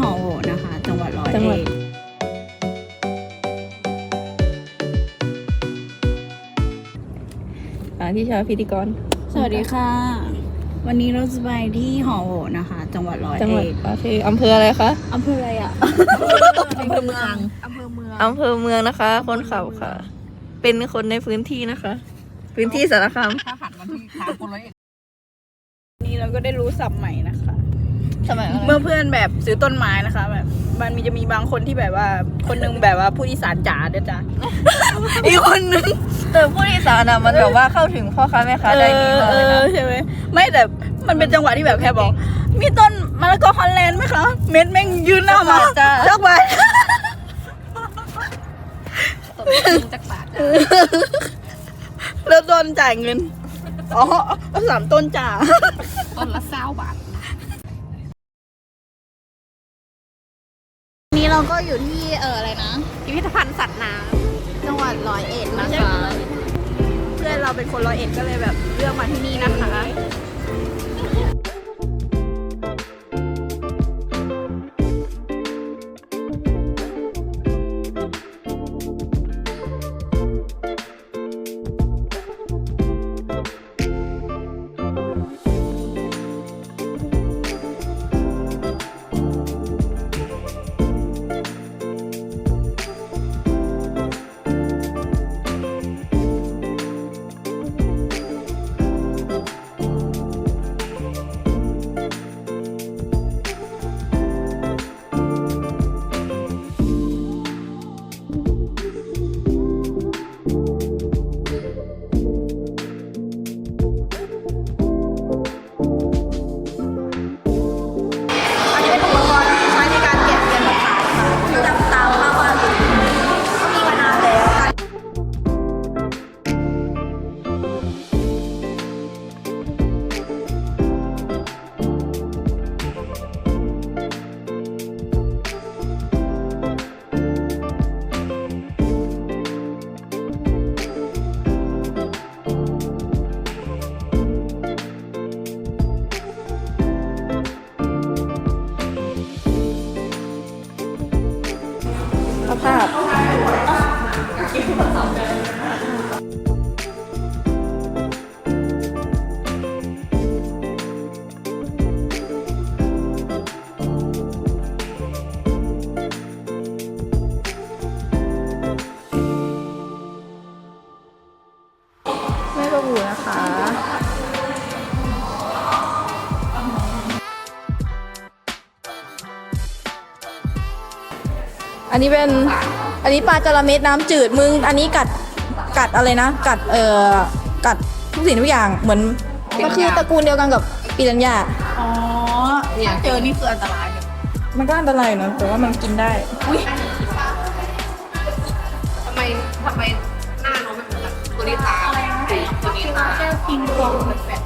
หอโหวนะคะ จังหวัดร้อยจังหวัดเอ็ดอ่าที่ชาวพิธีกร สวัสดีค่ะ วันนี้เราจะไปที่หอโหวนะคะ จังหวัดร้อยจังหวัดเอ็ดโอเคอำเภออะไรคะอำเภออะไรอะอำเภอเมืองอำเภอเมืองอำเภอเมืองนะคะ คนขับค่ะ เป็นคนในพื้นที่นะคะ พื้นที่สารคามถ้าหันมาที่ทางคนร้อยเอ็ดนี่เราก็ได้รู้ศัพท์ใหม่นะคะ สมัยอะไรเมื่อเพื่อนแบบซื้อต้นไม้นะคะแบบมันมีจะมีบางคนที่แบบว่า คนหนึงแบบว่าผู้อีสานจ๋าเด้อจ้ะอีกคนหนึงแต่ผู้โดยสารอะมันแบบว่าเข้าถึงพ่อค้าแม่ค้าได้ดีมากเอเลยอนะใช่ไหมไม่แต่มันเป็นจังหวะที่แบบแค่บอก มีต้นมะละกอฮอลแลนด์ไหมคะเม็ดแม่งยืนหน้ามาจ้าจักไปจักบาทเริ่มต้นจ่ายเงินอ๋อเอาสามต้นจ่าต้นละเศร้าบาท เราก็อยู่ที่เอออะไรนะพิพิธภัณฑ์สัตว์น้จังหวัดร้อยเอ็ดนะคะ เพื่อนเราเป็นคนร้อยเอ็ดก็เลยแบบเลือกมาที่นี่นะคะ ประบูนะคะอันนี้เป็นอันนี้ปลาจระเม็ดน้ำจืดมึง อันนี้กัดกัดอะไรนะ กัดเอ่อกัดทุกสิ่งทุกอย่างเหมือนก็คือตระกูลเดียวกันกับปิรันย่าอ๋อถ้าเจอนี่คืออันตรายเลยมันก็อันตรายนะแต่ว่ามันกินได้ำท ก้วคิงกองแปด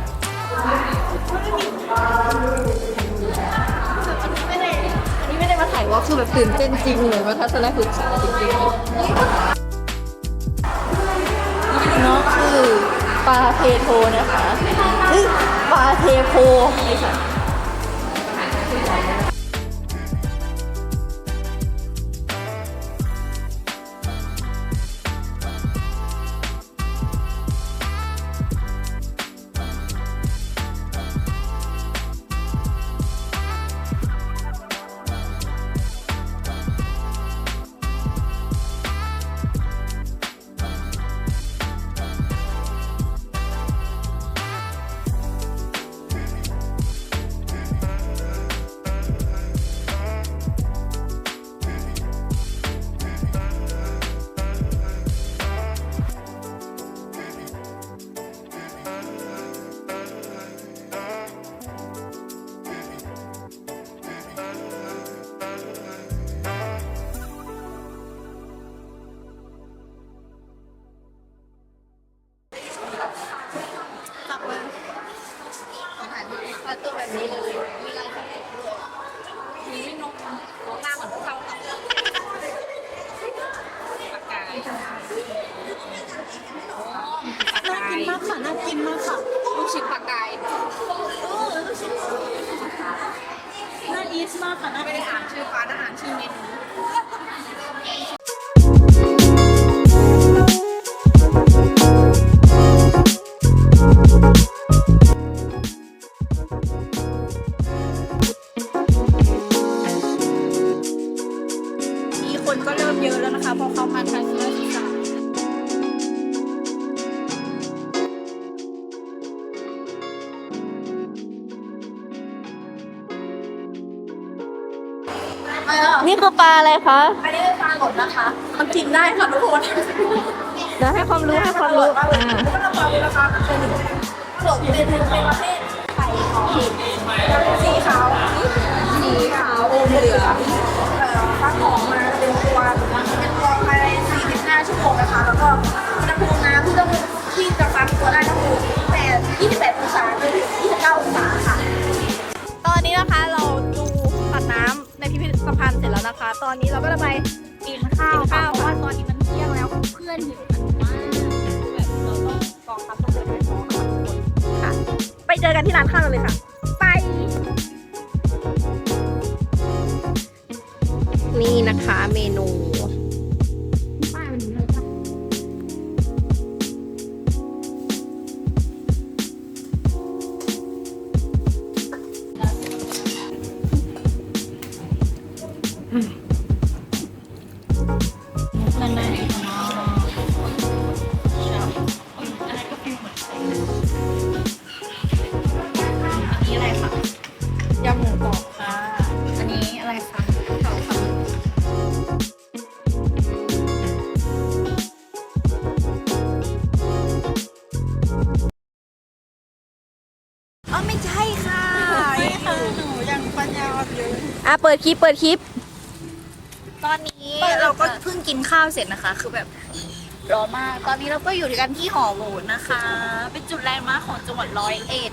อันนี้ไม่ได้มาถ่ายวอล์กคือแบบตื่นเต้นจริงเลยมาทัศนศึกษาจริงๆเนาะคือปลาเทโทนะคะปลาเทโพไม่ใช่น่ ออฟักมาเป็นตัวเป็นตัวภายใน45ชั่วโมงนะคะ แล้วก็อุณหภูมิน้ำที่ต้องที่จะฟักตัวได้ก็คือแต่28องศาจนถึง29องศาค่ะ ตอนนี้นะคะเราดูสัตว์น้ำในพิพิธภัณฑ์เสร็จแล้วนะคะ ตอนนี้เราก็จะไปกินข้าวเพราะว่าตอนนี้มันเที่ยงแล้วเพื่อนหิวกันมากแบบเราต้องกองทัพต้องเดินไปท้องค่ะทุกคนค่ะไปเจอกันที่ร้านข้าวเลยค่ะ ไป นี่นะคะเมนูอืม เปิดคลิปเปิดคลิป ตอนนี้เราก็เพิ่งกินข้าวเสร็จนะคะ คือแบบร้อนมาก ตอนนี้เราก็อยู่กันที่หอโหวนะคะ เป็นจุดแลนด์มาร์คของจังหวัดร้อยเอ็ด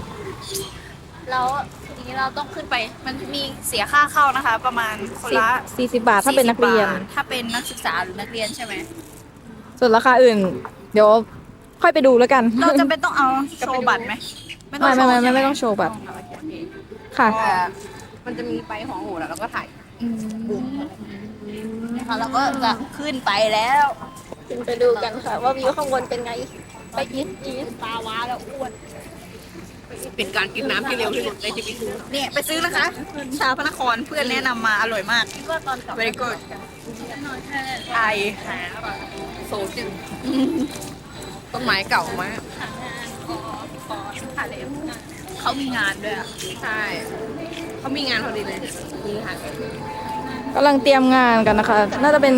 แล้วทีนี้เราต้องขึ้นไป มันมีเสียค่าเข้านะคะ ประมาณคนละ40 บาทถ้าเป็นนักเรียน40บาทถ้าเป็นนักศึกษาหรือนักเรียนใช่ไหม ส่วนราคาอื่น เดี๋ยวค่อยไปดูแล้วกัน เราจะเป็นต้องเอาโชว์บัตรไหม ไม่ไม่ไม่ไม่ไม่ต้องโชว์บัตร ค่ะแต่ มันจะมีไปหอโหแล้วเราก็ถ่ายนะคะเราก็จะขึ้นไปแล้วขึ้นไปดูกันค่ะ ว่าวิวข้างบนเป็นไง ไปยิดยิดตาวาแล้วอ้วนเป็นการกินน้ำที่เร็วที่สุดในชีวิตเนี่ยไปซื้อนะคะ ชาพระนครเพื่อนแนะนำมาอร่อยมากก็ตอนกลับ very good ไอโซจึงต้นไม้เก่ามากเขามีงานด้วยอะใช่ เขามีงานพอดีเลยนี่ค่ะกำลังเตรียมงานกันนะคะ น่าจะเป็น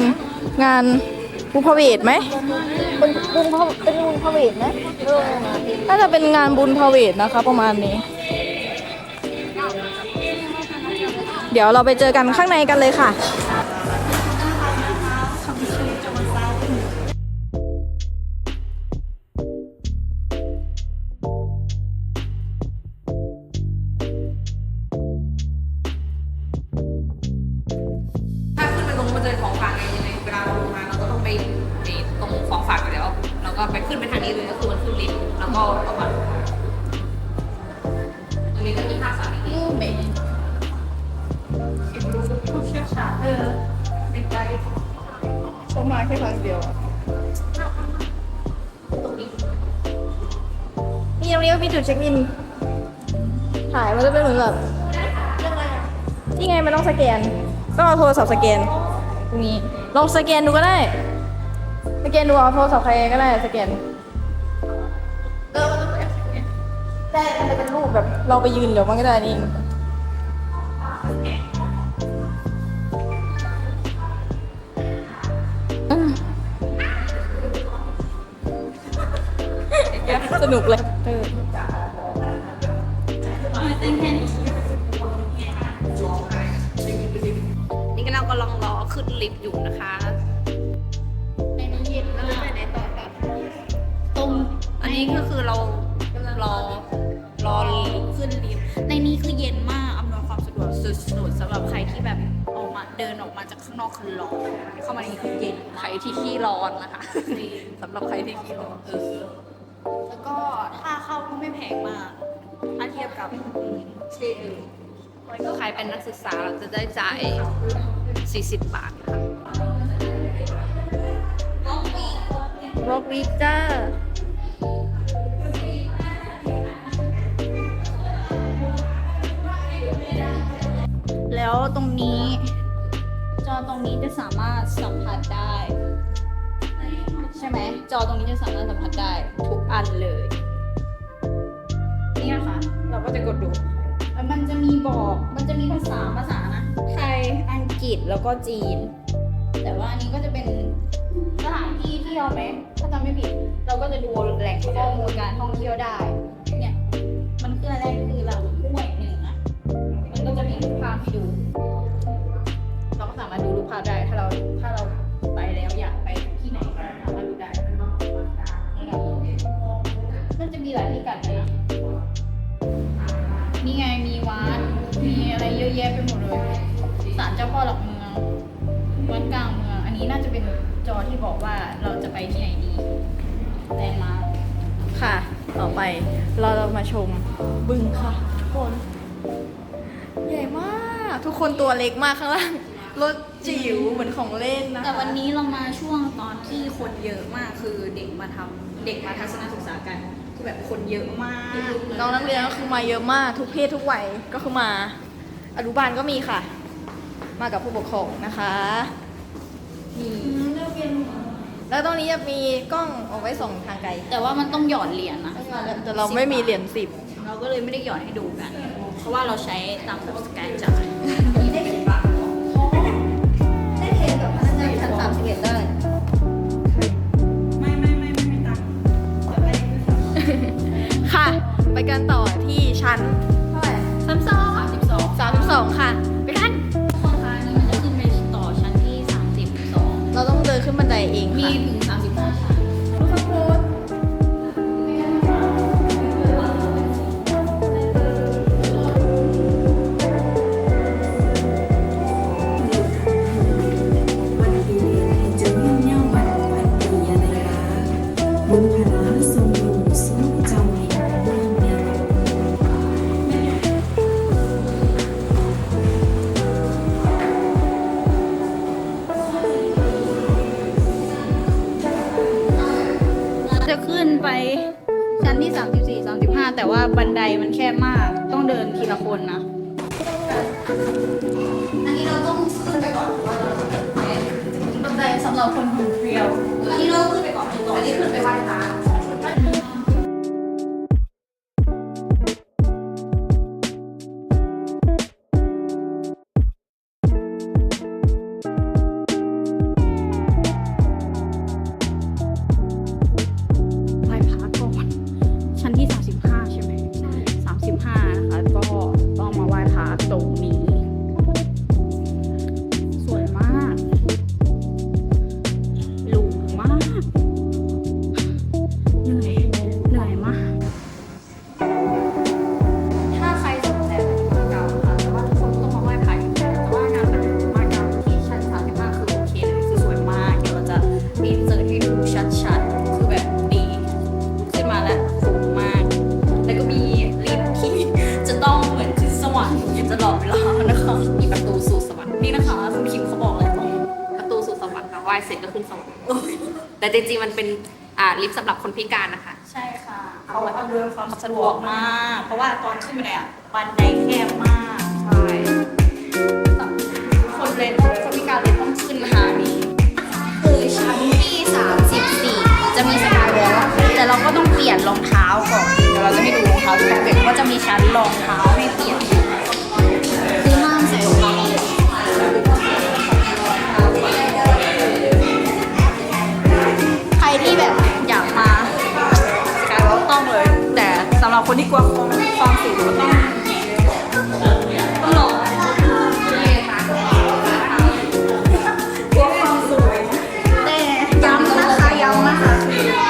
งานบุญพเวทไหมเป็นบุญพเป็นบุญพเวทไหมเออน่าจะเป็นงานบุญพเวทนะคะ ประมาณนี้ เดี๋ยวเราไปเจอกันข้างในกันเลยค่ะ มีจุดเช็คอินถ่ายมันจะเป็นเหมือนแบบนี่ไงมันต้องสแกน ต้องเอาโทรศัพท์สแกนตรงนี้ลองสแกนดูก็ได้ สแกนดูเอาโทรศัพท์ใครก็ได้สแกนได้มันจะเป็นรูปแบบเราไปยืนเดี๋ยวมันก็ได้นี่ สนุกเลยเออนี่ก็เรากำลังรอขึ้นลิฟต์อยู่นะคะในนี้เย็นแล้วไปไหนต่อกันตรงอันนี้ก็คือเรารอรอขึ้นลิฟต์ในนี้คือเย็นมากอำนวยความสะดวกสุดๆสำหรับใครที่แบบออกมาเดินออกมาจากข้างนอกคือร้อนเข้ามาในนี้คือเย็นใครที่ขี้ร้อนนะคะสำหรับใครที่ขี้ร้อนเออ แล้วก็ค่าเข้าก็ไม่แพงมากถ้าเทียบกับที่อื่นใครเป็นนักศึกษาเราจะได้จ่าย 40 บาทค่ะบล็อกวีจ้าแล้วตรงนี้ จอตรงนี้จะสามารถสัมผัสได้ใช่ไหม จอตรงนี้จะสามารถสัมผัสได้ทุกอันเลย นี่นะคะ เราก็จะกดดู แล้วมันจะมีบอกมันจะมีภาษาภาษานะ ไทย อังกฤษแล้วก็จีน แต่ว่าอันนี้ก็จะเป็นสถานที่เที่ยวไหมถ้าจำไม่ผิด เราก็จะดูแหล่งข้อมูลการท่องเที่ยวได้ เนี่ย มันคืออะไรคือลำห้วยหนึ่งอะมันก็จะมีรูปภาพให้ดู เราก็สามารถดูรูปภาพได้ถ้าเราถ้าเรา ยอะแยะไปหมดเลยศาลเจ้าพ่อหลักเมืองวัดกลางเมือง อันนี้น่าจะเป็นจอที่บอกว่าเราจะไปที่ไหนดีแลนด์มาร์คค่ะ ต่อไปเราจะมาชมบึงค่ะทุกคน ใหญ่มาก ทุกคนตัวเล็กมากข้างล่างรถจิ๋วเหมือนของเล่นนะคะแต่วันนี้เรามาช่วงตอนที่คนเยอะมากคือเด็กมาทำเด็กมาทัศนศึกษากันคือแบบคนเยอะมากน้องนักเรียนก็คือมาเยอะมากทุกเพศทุกวัยก็คือมา อนุบาลก็มีค่ะ มากับผู้ปกครองนะคะนี่แล้วตรงนี้จะมีกล้องเอาไว้ส่องทางไกลแต่ว่ามันต้องหยอดเหรียญนะแต่เราไม่มีเหรียญสิบเราก็เลยไม่ได้หยอดให้ดูกัน เพราะว่าเราใช้ตามสแกนจ่ายได้เทกับพนักงานชั้นสามสิบเอ็ดได้ค่ะ ไปกันต่อที่ชั้นเท่าไหร่สามสอง สามสิบสองสามสิบสองค่ะไปกันคนค้านี้มันจะขึ้นไปต่อชั้นที่สามสิบสองเราต้องเดินขึ้นบันไดเองมีค่ะ ถึง ตลอดเวลานะคะมีประตูสู่สวรรค์นี่นะคะคุณคิมเขาบอกแล้วประตูสู่สวรรค์ค่ะไหว้เสร็จก็ขึ้นสวรรค์แต่จริงๆมันเป็นอ่าลิฟต์สำหรับคนพิการนะคะ ใช่ค่ะ เอาไว้อำนวยความสะดวกมาก เพราะว่าตอนขึ้นไปเนี่ยบันไดแคบมากใช่คนเลนคนพิการเลยต้องขึ้นทางนี้คือชั้นที่34 จะมีสกายวอล์กแต่เราก็ต้องเปลี่ยนรองเท้าก่อนเดี๋ยวเราจะให้ดูรองเท้าที่ต้องเปลี่ยนว่าจะมีชั้นรองเท้าให้เปลี่ยน เราคนที่กลัวความความสูงต้องต้องหลอกกลัวความสูงแต่ย้ำนะคะย้ำนะคะ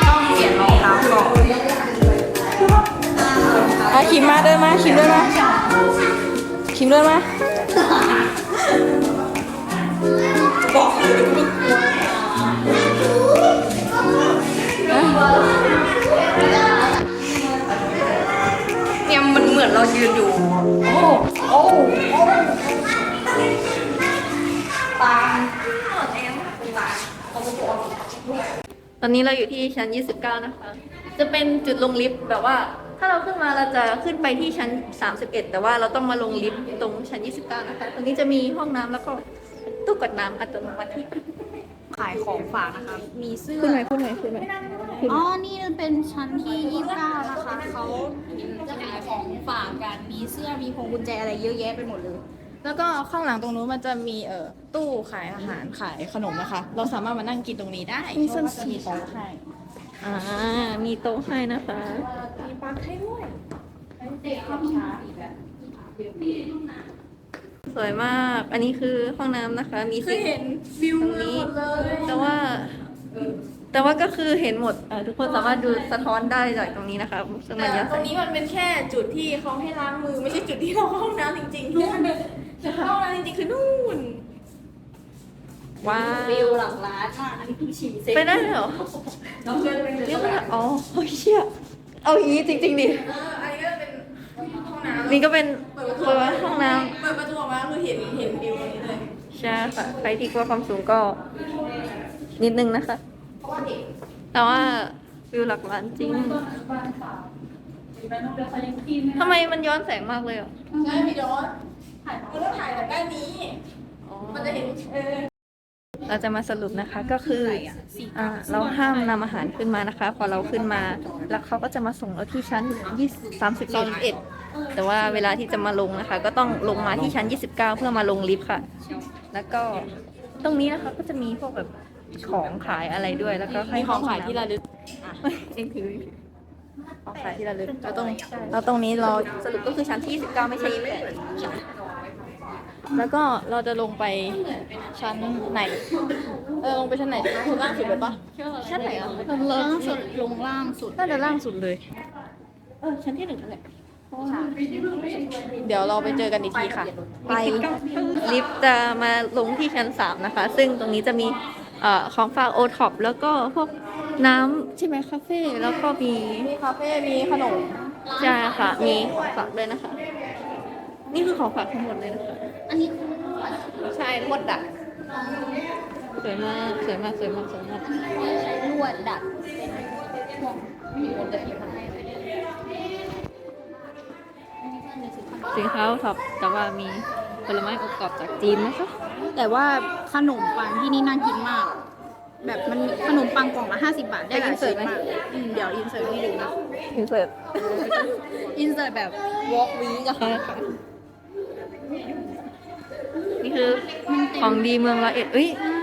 ต้องเปลี่ยนรองเท้าก่อนอะคิมมาเดินมาคิมเดินมาคิมเดินมาบอก เรายืนอยู่ โอ้โอ้โอปานตอนนี้เราอยู่ที่ชั้น 29 นะคะ จะเป็นจุดลงลิฟต์แบบว่า ถ้าเราขึ้นมาเราจะขึ้นไปที่ชั้น 31 แต่ว่าเราต้องมาลงลิฟต์ตรงชั้น 29 นะคะ ตรงนี้จะมีห้องน้ำแล้วก็ตู้กดน้ำอัตโนมัติ ขายของฝากนะคะ มีเสื้อขึ้นไหมขึ้นไหมขึ้นไหมอ๋อ นี่เป็นชั้นที่ 29 นะคะ เขาจะขายของฝากกัน มีเสื้อ มีพวงกุญแจอะไรเยอะแยะไปหมดเลย แล้วก็ข้างหลังตรงนู้นมันจะมีเอ่อตู้ขายอาหารขายขนมนะคะ เราสามารถมานั่งกินตรงนี้ได้มีเส้นสีโต๊ะให้อ่า มีโต๊ะให้นะคะ มีปลั๊กให้ด้วย สวยมาก อันนี้คือห้องน้ำนะคะ มีคือเห็นวิวตรงเมืองนี้หมดเลย แต่ว่า แต่ว่าก็คือเห็นหมดเอ่อทุกคนสามารถดูสะท้อนได้จากตรงนี้นะคะซึ่งมันแต่ยัตรงนี้มันเป็นแค่จุดที่เขาให้ล้างมือ ไม่ใช่จุดที่เราเข้าห้องน้ำจริงๆนู่นจุดเข้าห้องน้ำจริงๆคือนู่น ว้าววิวหลังร้านอะอันนี้คือฉี่เซ็ไปได้เหรอน้องเชิญเป็นนี่ขนาดอ๋อโอ้ยเชี่ยเอาอย่างนี้จริง ๆดิ เอออั นนี้ก็เป็นห้องน้ำนี่ก็เป็นเปิดประตูเปิดว่าห้องน้เปิดประตูออกมาคือเห็นเห็นวิวตรงนี้เลยำใช่ค่ะใครที่กลัวความสูงก็นิดนึงนะคะ เพราะว่าเด็กแต่ว่าวิวหลักล้านจริงทำไมมันย้อนแสงมากเลยอะใช่พี่ดอนมันต้องถ่ายจากด้านนี้มันจะเห็นเออ เราจะมาสรุปนะคะก็คืออ่าเราห้ามนำอาหารขึ้นมานะคะ พอเราขึ้นมา แล้วเขาก็จะมาส่งเราที่ชั้น20 31 แต่ว่าเวลาที่จะมาลงนะคะ ก็ต้องลงมาที่ชั้น 29 เพื่อมาลงลิฟต์ค่ะ แล้วก็ตรงนี้นะคะก็จะมีพวกแบบของขายอะไรด้วย แล้วก็ให้ของขายที่ระลึกเองคือของขายที่ระลึกแล้วตรงแล้วตรงนี้เราสรุปก็คือชั้นที่19ไม่ใช่28แล้วก็เราจะลงไปชั้นไหน เออลงไปชั้นไหนล่างสุดเลยปะชั้นไหนอะล่างสุดลงล่างสุดน่าจะล่างสุดเลย เออชั้นที่หนึ่งนั่นแหละ เดี๋ยวเราไปเจอกันอีกทีค่ะ ไปลิฟต์จะมาลงที่ชั้นสามนะคะ ซึ่งตรงนี้จะมีเอ่อของฝากโอท็อปแล้วก็พวกน้ำใช่ไหมคาเฟ่แล้วก็มีมีคาเฟ่มีขนมใช่ค่ะ มีของฝากด้วยนะคะ นี่คือของฝากทั้งหมดเลยนะคะ อันนี้คือใช่ลวดดัดสวยมากสวยมากสวยมากสวยมากใช้ลวดดัดเป็นพวกมีลวดดัดอยู่ สินค้าโอท็อปแต่ว่ามีผลไม้อบกรอบจากจีนนะคะแต่ว่าขนมปังที่นี่น่ากินมาก แบบมันมีขนมปังกล่องละ50 บาทได้หลายชิ้นมากอืมเดี๋ยวอินเสิร์ตให้ดูนะ อินเสิร์ตอินเสิร์ตแบบ walk week อะค่ะนี่คือของดีเมืองละเอ็ดเอ้ยใช่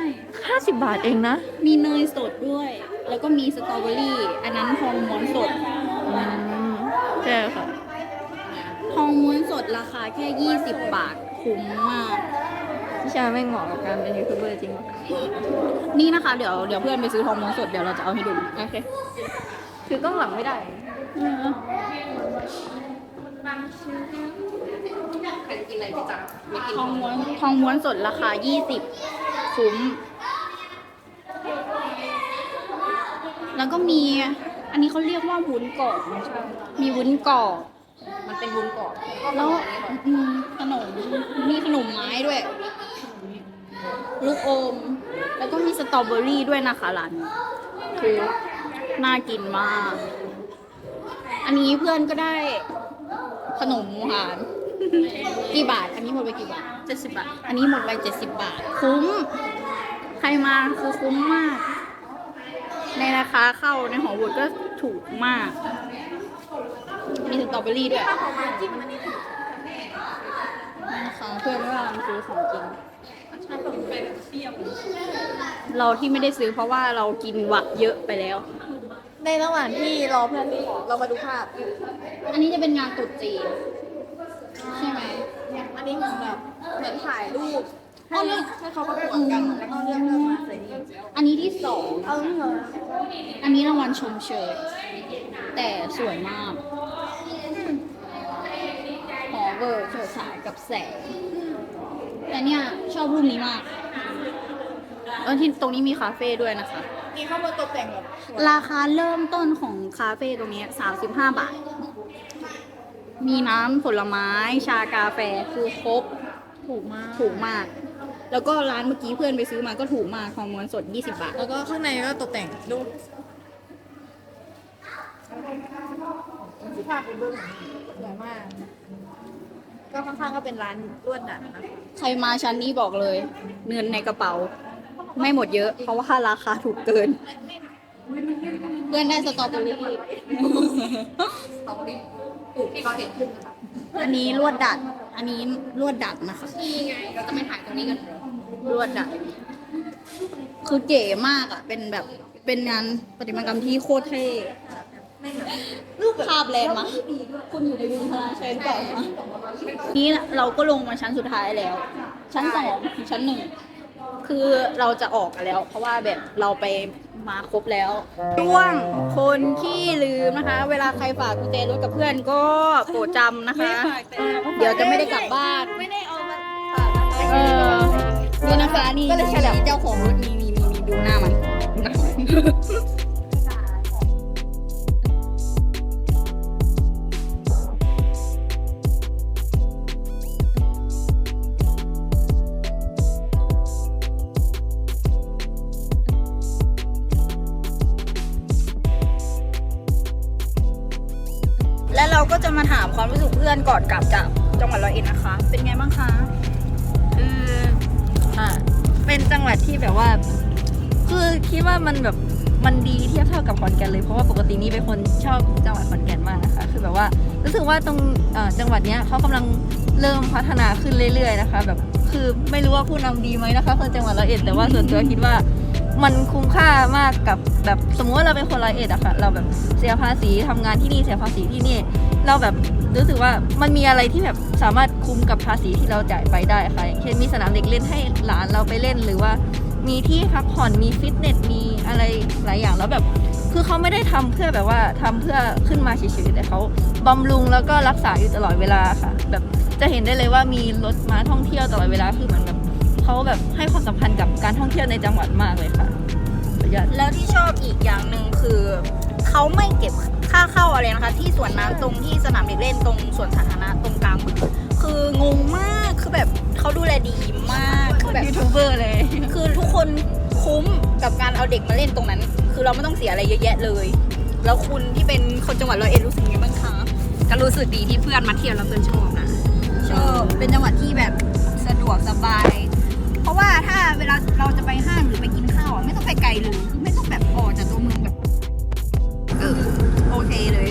ห้าสิบบาทเองนะ มีเนยสดด้วย แล้วก็มีสตรอเบอรี่ อันนั้นทองม้วนสด อืมใช่ค่ะ ทองม้วนสดราคาแค่ 20 บาท คุ้มมาก พี่ชาไม่งเหมาะกับการเป็นยูทูบเบอร์จริงหรอนี่นะคะ เดี๋ยวเดี๋ยวเพื่อนไปซื้อทองม้วนสดเดี๋ยวเราจะเอาให้ดู โอเคคือกล้องหลังไม่ได้ใครจะกินอะไรพี่จ๊ะไม่กินทองม้วนทองม้วนสดราคา 20 คุ้ม แล้วก็มี อันนี้เขาเรียกว่าวุ้นกรอบมีวุ้นกรอบ มันเป็นวุ้นกรอบแล้วอืมขนม มีขนมไม้ด้วย ลูกอม แล้วก็มีสตรอเบอรี่ด้วยนะคะร้านนี้คือน่ากินมาก อันนี้เพื่อนก็ได้ขนมหวานกี่บาท อันนี้หมดไปกี่บาทเจ็ดสิบบาท อันนี้หมดไปเจ็ดสิบบาท คุ้ม ใครมาคือคุ้มมาก ในราคาเข้าในหอวุดก็ถูกมาก มีสตรอเบอรี่ด้วยนะคะเพื่อนว่ามันซื้อของจริงเราที่ไม่ได้ซื้อเพราะว่าเรากินหวักเยอะไปแล้ว ในระหว่างที่รอเพื่อนที่ของเรามาดูภาพ อันนี้จะเป็นงานตรุษจีนใช่ไหมอันนี้เหมือนแบบเหมือนถ่ายรูปอ๋อเลือกให้เขาประกวดกันแล้วก็เลือกเลือกมาใส่นี่อันนี้ที่สองเอาเหรออันนี้รางวัลชมเชยแต่สวยมากหอ เวอร์เฉิดฉายกับแสง แต่เนี่ยชอบรูปนี้มาก เออที่ตรงนี้มีคาเฟ่ด้วยนะคะ มีข้าวบนตกแต่งแบบสวยราคาเริ่มต้นของคาเฟ่ตรงนี้ 35 บาท มีน้ำผลไม้ชากาแฟคือครบถูกมาก ถูกมาก แล้วก็ร้านเมื่อกี้เพื่อนไปซื้อมาก็ถูกมากทองม้วนสด 20 บาท แล้วก็ข้างในก็ตกแต่งดูภาพเป็นเบื้องหลังสวยมาก ก็ข้างๆก็เป็นร้านลวดหนังนะคะใครมาชั้นนี้บอกเลย เงินในกระเป๋า ไม่หมดเยอะ เพราะว่าราคาถูกเกิน เพื่อนได้สตรอเบอรี่สตรอเบอรี่ปลูกที่เราเห็นขึ้นนะคะอันนี้ลวดดัด อันนี้ลวดดัดนะคะนี่ไงเราจะไม่ถ่ายตรงนี้กันเหรอลวดดัด คือเก๋มากอะ เป็นแบบเป็นงานประติมากรรมที่โคตรเท่ รูปภาพแลนด์มาคุณอยู่ในวิวพลาชัยหรือเปล่าคะนี่เราก็ลงมาชั้นสุดท้ายแล้ว ชั้นสองถึงชั้นหนึ่งคือเราจะออกกันแล้ว เพราะว่าแบบเราไปมาครบแล้วช่วงคนที่ลืมนะคะ เวลาใครฝากกุญแจรถกับเพื่อนก็โปรดจำนะคะ เดี๋ยวจะไม่ได้กลับบ้านไม่ได้เอามาเออนี่นะคะนี่ก็เลยฉลับเจ้าของรถมีมีมีมีดูหน้ามัน กเพื่อนก่อนกลับจากจังหวัดร้อยเอ็ดนะคะ เป็นไงบ้างคะคืออะเป็นจังหวัดที่แบบว่า คือคิดว่ามันแบบมันดีเทียบเท่ากับขอนแก่นเลยเพราะว่าปกตินี่เป็นคนชอบจังหวัดขอนแก่นมากนะคะ คือแบบว่ารู้สึกว่าตรงเอ่อจังหวัดเนี้ยเขากำลังเริ่มพัฒนาขึ้นเรื่อยๆนะคะ แบบคือไม่รู้ว่าผู้นำดีไหมนะคะคนจังหวัดร้อยเอ็ดแต่ว่าส่วนตัวคิดว่ามันคุ้มค่ามากกับแบบสมมติว่าเราเป็นคนร้อยเอ็ดอะค่ะเราแบบเสียภาษีทำงานที่นี่เสียภาษีที่นี่ เราแบบ รู้สึกว่ามันมีอะไรที่แบบสามารถคุ้มกับภาษีที่เราจ่ายไปได้ค่ะอย่างเช่นมีสนามเด็กเล่นให้หลานเราไปเล่นหรือว่า มีที่พักผ่อนมีฟิตเนสมีอะไรหลายอย่างแล้วแบบ คือเขาไม่ได้ทำเพื่อแบบว่าทำเพื่อขึ้นมาเฉยๆแต่เขาบำรุงแล้วก็รักษาอยู่ตลอดเวลาค่ะ แบบจะเห็นได้เลยว่ามีรถม้าท่องเที่ยวตลอดเวลาคือเหมือนแบบเขาแบบให้ความสำคัญกับการท่องเที่ยวในจังหวัดมากเลยค่ะแล้วที่ชอบอีกอย่างหนึ่งคือ เขาไม่เก็บค่าเข้าอะไรนะคะ ที่สวนน้ำตรงที่สนามเด็กเล่นตรงสวนสาธารณะตรงกลางคืองงมากคือแบบเขาดูแลดีมากคือแบบยูทูบเบอร์เลย คือทุกคนคุ้มกับการเอาเด็กมาเล่นตรงนั้น คือเราไม่ต้องเสียอะไรเยอะแยะเลย แล้วคุณที่เป็นคนจังหวัดร้อยเอ็ดรู้สึกยังไงบ้างคะก็รู้สึกดีที่เพื่อนมาเที่ยวเราเพื่อนชอบนะชอบเป็นจังหวัดที่แบบสะดวกสบาย เพราะว่าถ้าเวลาเราจะไปห้างหรือไปกินข้าวไม่ต้องไปไกลเลยไม่ต้องแบบออกจากตัว โอเคเลย